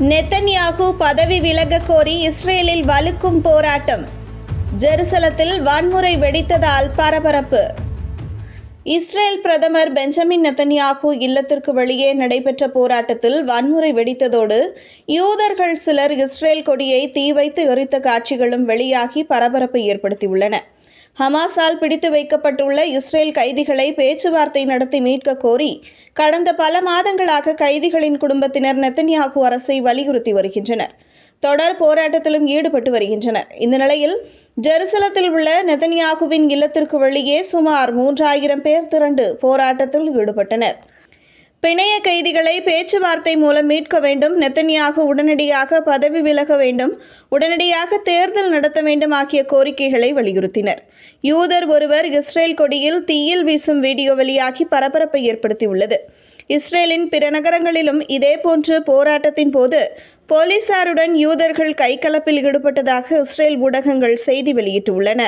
நெத்தன்யாகு பதவி விலக கோரி இஸ்ரேலில் வலுக்கும் போராட்டம். ஜெருசலத்தில் வன்முறை வெடித்ததால் பரபரப்பு. இஸ்ரேல் பிரதமர் பெஞ்சமின் நெத்தன்யாகு இல்லத்திற்கு வெளியே நடைபெற்ற போராட்டத்தில் வன்முறை வெடித்ததோடு யூதர்கள் சிலர் இஸ்ரேல் கொடியை தீ வைத்து எரித்த காட்சிகளும் வெளியாகி பரபரப்பை ஏற்படுத்தியுள்ளன. ஹமாஸால் பிடித்து வைக்கப்பட்டுள்ள இஸ்ரேல் கைதிகளை பேச்சுவார்த்தை நடத்தி மீட்க கோரி கடந்த பல மாதங்களாக கைதிகளின் குடும்பத்தினர் நெத்தன்யாகு அரசை வலியுறுத்தி வருகின்றனர். தொடர் போராட்டத்திலும் ஈடுபட்டு வருகின்றனர். இந்த நிலையில் ஜெருசலத்தில் உள்ள நெதன்யாகுவின் இல்லத்திற்கு வெளியே சுமார் மூன்றாயிரம் பேர் திரண்டு போராட்டத்தில் ஈடுபட்டனர். பிணைய கைதிகளை பேச்சுவார்த்தை மூலம் மீட்க வேண்டும் நெத்தனியாக உடனடியாக பதவி விலக வேண்டும் உடனடியாக தேர்தல் நடத்த வேண்டும் ஆகிய கோரிக்கைகளை வலியுறுத்தினர். யூதர் ஒருவர் இஸ்ரேல் கொடியில் தீயில் வீசும் வீடியோ வெளியாகி பரபரப்பை ஏற்படுத்தியுள்ளது. இஸ்ரேலின் பிற நகரங்களிலும் இதேபோன்று போராட்டத்தின் போது போலீசாருடன் யூதர்கள் கைகலப்பில் ஈடுபட்டதாக இஸ்ரேல் ஊடகங்கள் செய்தி வெளியிட்டுள்ளன.